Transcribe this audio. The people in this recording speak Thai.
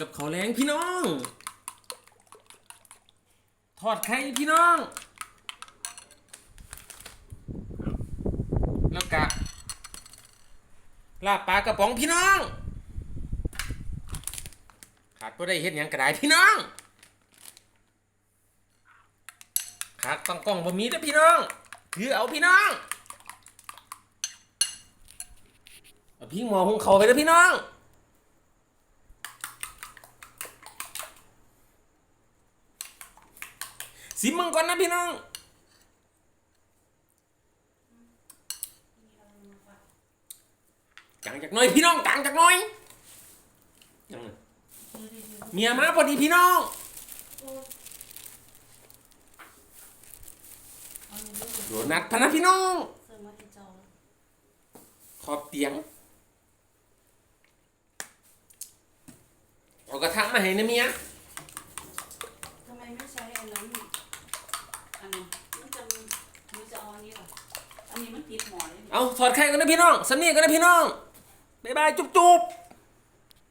กับข้าวแรงพี่น้อง ทอดไข่พี่น้อง แล้วกะลาบปลากระป๋องพี่น้อง ขาดก็ได้เห็นอย่างกระไดพี่น้องขาดต้องกล้องบะมีเด้อพี่น้อง คือเอาพี่น้องเอาพี่หมอของเขาไปเด้อพี่น้อง สิมังก่อนนะพี่น้อง จังจากน้อยพี่น้องจังจากน้อยจังเมียมาพอดีพี่น้องโดนัดพนะพี่น้องขอบเตียงเอากระทะมาให้นะเมียทำไมไม่ใช้อันนั้น อันนั้นมันจะมีมันจะเอาอันนี้เหรออันนี้มันติดหมอย เอาถอดแข่กันนะพี่น้องสำเนียงกันนะพี่น้องบ๊ายบายจุ๊บจุ๊บ